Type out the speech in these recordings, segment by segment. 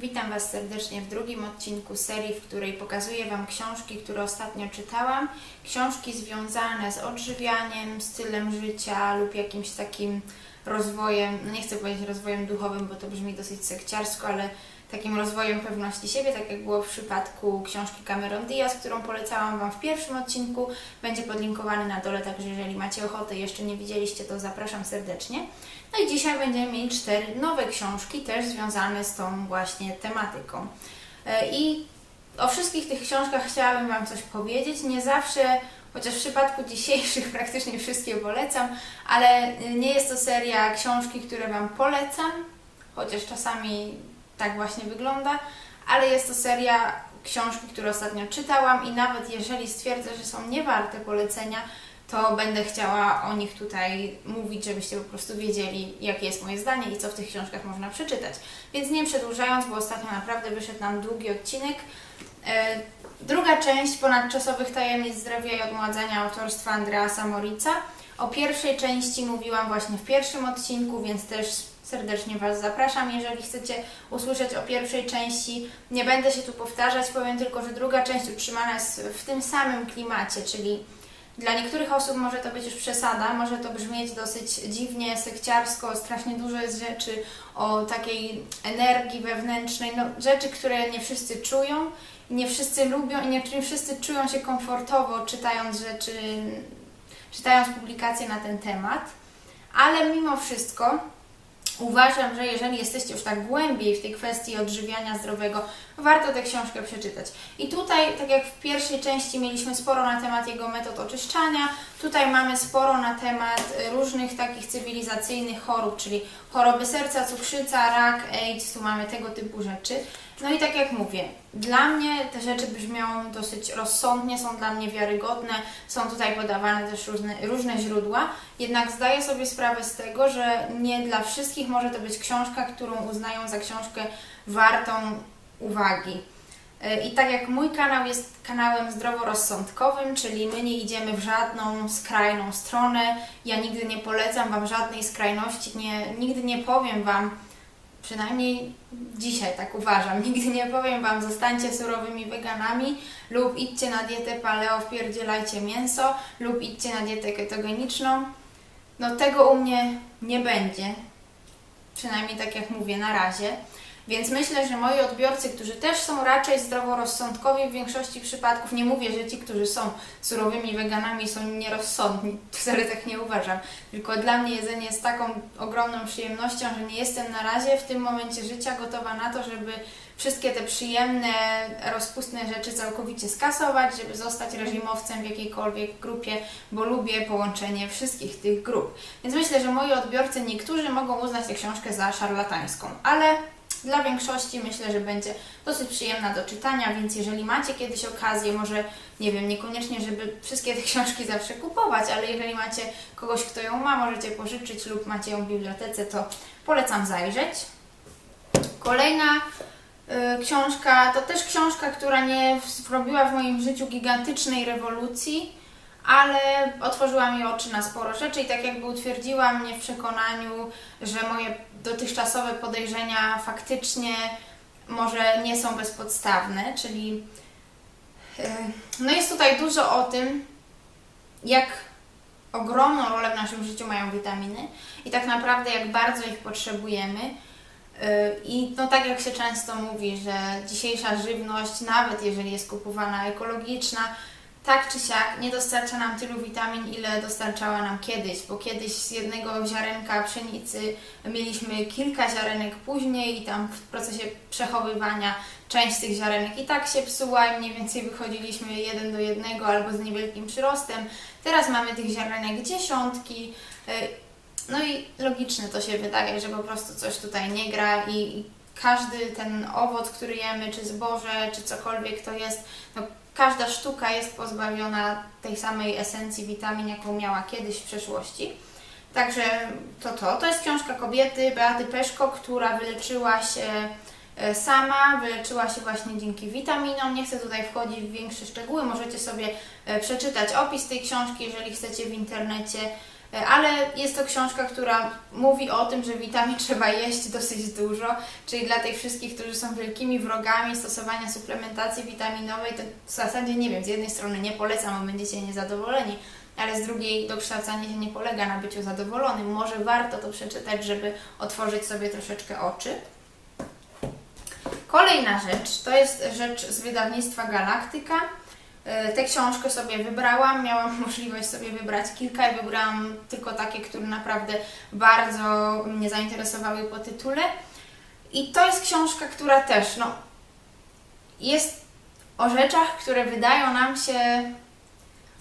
Witam Was serdecznie w drugim odcinku serii, w której pokazuję Wam książki, które ostatnio czytałam. Książki związane z odżywianiem, stylem życia lub jakimś takim rozwojem, no nie chcę powiedzieć rozwojem duchowym, bo to brzmi dosyć sekciarsko, ale takim rozwojem pewności siebie, tak jak było w przypadku książki Cameron Diaz, którą polecałam Wam w pierwszym odcinku. Będzie podlinkowany na dole, także jeżeli macie ochotę i jeszcze nie widzieliście, to zapraszam serdecznie. No i dzisiaj będziemy mieli cztery nowe książki, też związane z tą właśnie tematyką. E, I o wszystkich tych książkach chciałabym Wam coś powiedzieć. Nie zawsze, chociaż w przypadku dzisiejszych praktycznie wszystkie polecam, ale nie jest to seria książki, które Wam polecam, chociaż czasami tak właśnie wygląda, ale jest to seria książki, które ostatnio czytałam i nawet jeżeli stwierdzę, że są niewarte polecenia, to będę chciała o nich tutaj mówić, żebyście po prostu wiedzieli, jakie jest moje zdanie i co w tych książkach można przeczytać. Więc nie przedłużając, bo ostatnio naprawdę wyszedł nam długi odcinek. E, druga część ponadczasowych tajemnic zdrowia i odmładzania autorstwa Andreasa Morica. O pierwszej części mówiłam właśnie w pierwszym odcinku, więc też serdecznie Was zapraszam. Jeżeli chcecie usłyszeć o pierwszej części, nie będę się tu powtarzać, powiem tylko, że druga część utrzymana jest w tym samym klimacie, czyli dla niektórych osób może to być już przesada, może to brzmieć dosyć dziwnie, sekciarsko, strasznie dużo jest rzeczy o takiej energii wewnętrznej, no, rzeczy, które nie wszyscy czują, nie wszyscy lubią i nie wszyscy czują się komfortowo czytając rzeczy, czytając publikacje na ten temat. Ale mimo wszystko uważam, że jeżeli jesteście już tak głębiej w tej kwestii odżywiania zdrowego, warto tę książkę przeczytać. I tutaj, tak jak w pierwszej części mieliśmy sporo na temat jego metod oczyszczania, tutaj mamy sporo na temat różnych takich cywilizacyjnych chorób, czyli choroby serca, cukrzyca, rak, AIDS, tu mamy tego typu rzeczy. No i tak jak mówię, dla mnie te rzeczy brzmią dosyć rozsądnie, są dla mnie wiarygodne, są tutaj podawane też różne, różne źródła, jednak zdaję sobie sprawę z tego, że nie dla wszystkich może to być książka, którą uznają za książkę wartą uwagi. E, I tak jak mój kanał jest kanałem zdroworozsądkowym, czyli my nie idziemy w żadną skrajną stronę, ja nigdy nie polecam Wam żadnej skrajności, nie, nigdy nie powiem Wam, przynajmniej dzisiaj tak uważam, nigdy nie powiem Wam zostańcie surowymi weganami lub idźcie na dietę paleo, wpierdzielajcie mięso lub idźcie na dietę ketogeniczną. No tego u mnie nie będzie, przynajmniej tak jak mówię na razie. Więc myślę, że moi odbiorcy, którzy też są raczej zdroworozsądkowi w większości przypadków, nie mówię, że ci, którzy są surowymi weganami są nierozsądni, wcale tak nie uważam, tylko dla mnie jedzenie jest taką ogromną przyjemnością, że nie jestem na razie w tym momencie życia gotowa na to, żeby wszystkie te przyjemne, rozpustne rzeczy całkowicie skasować, żeby zostać reżimowcem w jakiejkolwiek grupie, bo lubię połączenie wszystkich tych grup. Więc myślę, że moi odbiorcy niektórzy mogą uznać tę książkę za szarlatańską, ale dla większości myślę, że będzie dosyć przyjemna do czytania, więc jeżeli macie kiedyś okazję, może nie wiem, niekoniecznie, żeby wszystkie te książki zawsze kupować, ale jeżeli macie kogoś, kto ją ma, możecie pożyczyć lub macie ją w bibliotece, to polecam zajrzeć. Kolejna y, książka to też książka, która nie zrobiła w moim życiu gigantycznej rewolucji, ale otworzyła mi oczy na sporo rzeczy i tak jakby utwierdziła mnie w przekonaniu, że moje dotychczasowe podejrzenia faktycznie może nie są bezpodstawne, czyli yy, no jest tutaj dużo o tym, jak ogromną rolę w naszym życiu mają witaminy i tak naprawdę jak bardzo ich potrzebujemy. Yy, I no tak jak się często mówi, że dzisiejsza żywność, nawet jeżeli jest kupowana ekologiczna, tak czy siak nie dostarcza nam tylu witamin, ile dostarczała nam kiedyś, bo kiedyś z jednego ziarenka pszenicy mieliśmy kilka ziarenek później i tam w procesie przechowywania część tych ziarenek i tak się psuła i mniej więcej wychodziliśmy jeden do jednego albo z niewielkim przyrostem. Teraz mamy tych ziarenek dziesiątki. Y, no i logiczne to się wydaje, że po prostu coś tutaj nie gra i każdy ten owoc, który jemy, czy zboże, czy cokolwiek to jest, no każda sztuka jest pozbawiona tej samej esencji witamin, jaką miała kiedyś w przeszłości. Także to to. To jest książka kobiety Beaty Peszko, która wyleczyła się e, sama, wyleczyła się właśnie dzięki witaminom. Nie chcę tutaj wchodzić w większe szczegóły, możecie sobie e, przeczytać opis tej książki, jeżeli chcecie w internecie. E, Ale jest to książka, która mówi o tym, że witamin trzeba jeść dosyć dużo, czyli dla tych wszystkich, którzy są wielkimi wrogami stosowania suplementacji witaminowej, to w zasadzie nie wiem, z jednej strony nie polecam, bo będziecie niezadowoleni, ale z drugiej dokształcanie się nie polega na byciu zadowolonym. Może warto to przeczytać, żeby otworzyć sobie troszeczkę oczy. Kolejna rzecz to jest rzecz z wydawnictwa Galaktyka. E, Tę książkę sobie wybrałam, miałam możliwość sobie wybrać kilka i wybrałam tylko takie, które naprawdę bardzo mnie zainteresowały po tytule. I to jest książka, która też no, jest o rzeczach, które wydają nam się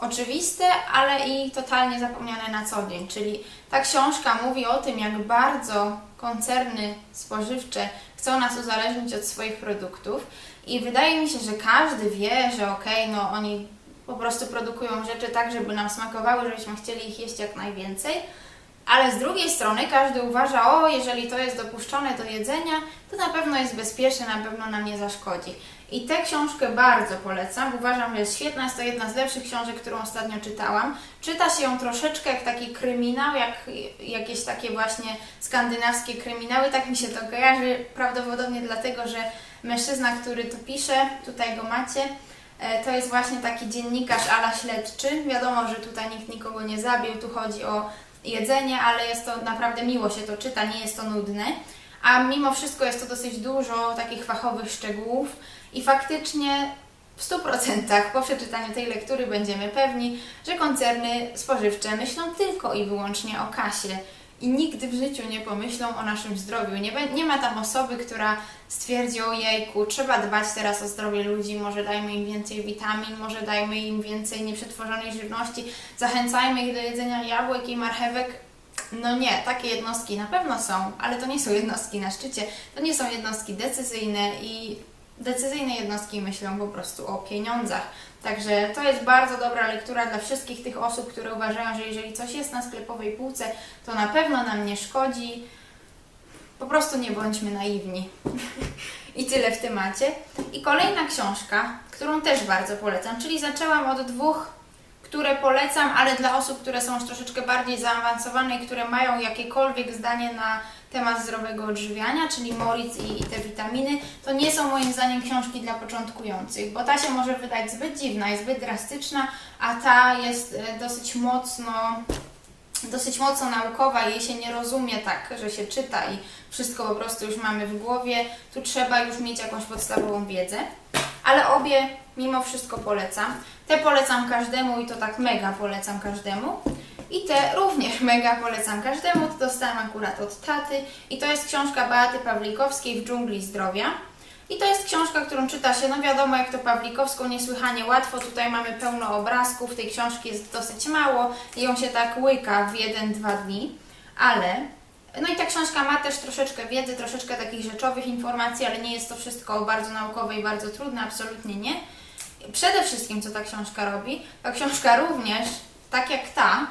oczywiste, ale i totalnie zapomniane na co dzień. Czyli ta książka mówi o tym, jak bardzo koncerny spożywcze chcą nas uzależnić od swoich produktów. I wydaje mi się, że każdy wie, że okej, no oni po prostu produkują rzeczy tak, żeby nam smakowały, żebyśmy chcieli ich jeść jak najwięcej. Ale z drugiej strony każdy uważa, o, jeżeli to jest dopuszczone do jedzenia, to na pewno jest bezpieczne, na pewno nam nie zaszkodzi. I tę książkę bardzo polecam. Uważam, że jest świetna. Jest to jedna z lepszych książek, którą ostatnio czytałam. Czyta się ją troszeczkę jak taki kryminał, jak jakieś takie właśnie skandynawskie kryminały. Tak mi się to kojarzy. Prawdopodobnie dlatego, że mężczyzna, który to pisze, tutaj go macie, e, to jest właśnie taki dziennikarz ala śledczy. Wiadomo, że tutaj nikt nikogo nie zabił. Tu chodzi o jedzenie, ale jest to naprawdę miło się to czyta, nie jest to nudne. A mimo wszystko jest to dosyć dużo takich fachowych szczegółów i faktycznie w 100% po przeczytaniu tej lektury będziemy pewni, że koncerny spożywcze myślą tylko i wyłącznie o kasie i nigdy w życiu nie pomyślą o naszym zdrowiu. Nie, nie ma tam osoby, która stwierdzi, ojejku, trzeba dbać teraz o zdrowie ludzi, może dajmy im więcej witamin, może dajmy im więcej nieprzetworzonej żywności, zachęcajmy ich do jedzenia jabłek i marchewek. No nie, takie jednostki na pewno są, ale to nie są jednostki na szczycie, to nie są jednostki decyzyjne i decyzyjne jednostki myślą po prostu o pieniądzach. Także to jest bardzo dobra lektura dla wszystkich tych osób, które uważają, że jeżeli coś jest na sklepowej półce, to na pewno nam nie szkodzi. Po prostu nie bądźmy naiwni. I tyle w temacie. I kolejna książka, którą też bardzo polecam, czyli zaczęłam od dwóch, które polecam, ale dla osób, które są już troszeczkę bardziej zaawansowane i które mają jakiekolwiek zdanie na temat zdrowego odżywiania, czyli Moritz i, i te witaminy, to nie są moim zdaniem książki dla początkujących, bo ta się może wydać zbyt dziwna i zbyt drastyczna, a ta jest e, dosyć mocno dosyć mocno naukowa, jej się nie rozumie tak, że się czyta i wszystko po prostu już mamy w głowie. Tu trzeba już mieć jakąś podstawową wiedzę, ale obie mimo wszystko polecam. Te polecam każdemu i to tak mega polecam każdemu. I te również mega polecam każdemu. To dostałam akurat od taty. I to jest książka Beaty Pawlikowskiej w dżungli zdrowia. I to jest książka, którą czyta się, no wiadomo jak to Pawlikowską, niesłychanie łatwo. Tutaj mamy pełno obrazków, tej książki jest dosyć mało i ją się tak łyka w jeden, dwa dni. Ale, no i ta książka ma też troszeczkę wiedzy, troszeczkę takich rzeczowych informacji, ale nie jest to wszystko bardzo naukowe i bardzo trudne, absolutnie nie. Przede wszystkim, co ta książka robi, ta książka również, tak jak ta,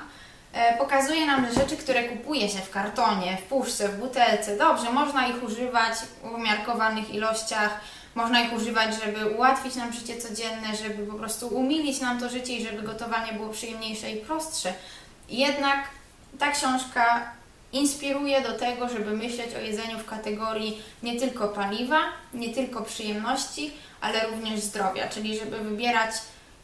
e, pokazuje nam, rzeczy, które kupuje się w kartonie, w puszce, w butelce, dobrze, można ich używać w umiarkowanych ilościach, można ich używać, żeby ułatwić nam życie codzienne, żeby po prostu umilić nam to życie i żeby gotowanie było przyjemniejsze i prostsze. Jednak ta książka inspiruje do tego, żeby myśleć o jedzeniu w kategorii nie tylko paliwa, nie tylko przyjemności, ale również zdrowia, czyli żeby wybierać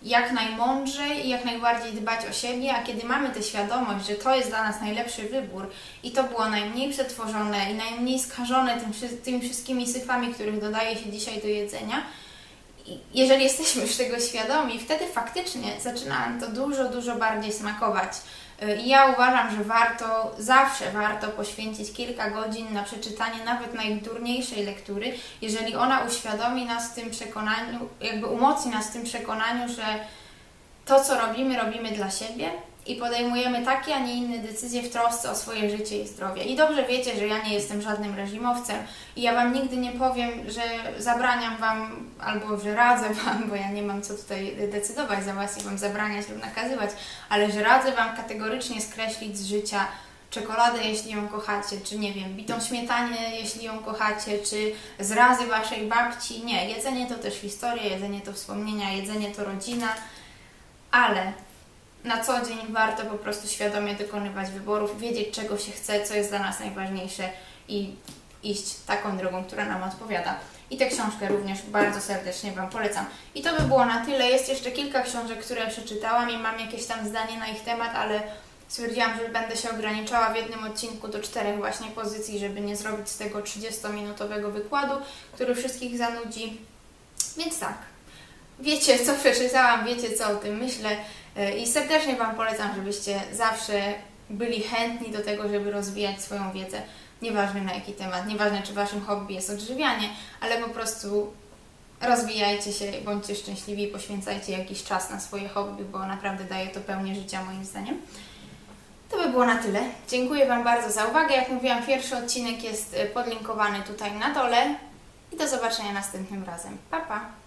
jak najmądrzej i jak najbardziej dbać o siebie, a kiedy mamy tę świadomość, że to jest dla nas najlepszy wybór i to było najmniej przetworzone i najmniej skażone tym, tymi wszystkimi syfami, których dodaje się dzisiaj do jedzenia, jeżeli jesteśmy już tego świadomi, wtedy faktycznie zaczyna nam to dużo, dużo bardziej smakować. Y, ja uważam, że warto, zawsze warto poświęcić kilka godzin na przeczytanie nawet najdurniejszej lektury, jeżeli ona uświadomi nas w tym przekonaniu, jakby umocni nas w tym przekonaniu, że to, co robimy, robimy dla siebie i podejmujemy takie, a nie inne decyzje w trosce o swoje życie i zdrowie. I dobrze wiecie, że ja nie jestem żadnym reżimowcem i ja Wam nigdy nie powiem, że zabraniam Wam albo że radzę Wam, bo ja nie mam co tutaj decydować za Was i Wam zabraniać lub nakazywać, ale że radzę Wam kategorycznie skreślić z życia czekoladę, jeśli ją kochacie, czy nie wiem, bitą śmietanę, jeśli ją kochacie, czy zrazy Waszej babci. Nie, jedzenie to też historia, jedzenie to wspomnienia, jedzenie to rodzina, ale na co dzień warto po prostu świadomie dokonywać wyborów, wiedzieć czego się chce, co jest dla nas najważniejsze i iść taką drogą, która nam odpowiada. I tę książkę również bardzo serdecznie Wam polecam. I to by było na tyle. Jest jeszcze kilka książek, które przeczytałam i mam jakieś tam zdanie na ich temat, ale stwierdziłam, że będę się ograniczała w jednym odcinku do czterech właśnie pozycji, żeby nie zrobić z tego 30-minutowego wykładu, który wszystkich zanudzi. Więc tak, wiecie co przeczytałam, wiecie co o tym myślę i serdecznie Wam polecam, żebyście zawsze byli chętni do tego, żeby rozwijać swoją wiedzę. Nieważne na jaki temat, nieważne czy Waszym hobby jest odżywianie, ale po prostu rozwijajcie się, bądźcie szczęśliwi, poświęcajcie jakiś czas na swoje hobby, bo naprawdę daje to pełnię życia moim zdaniem. To by było na tyle. Dziękuję Wam bardzo za uwagę. Jak mówiłam, pierwszy odcinek jest y, podlinkowany tutaj na dole i do zobaczenia następnym razem. Pa, pa!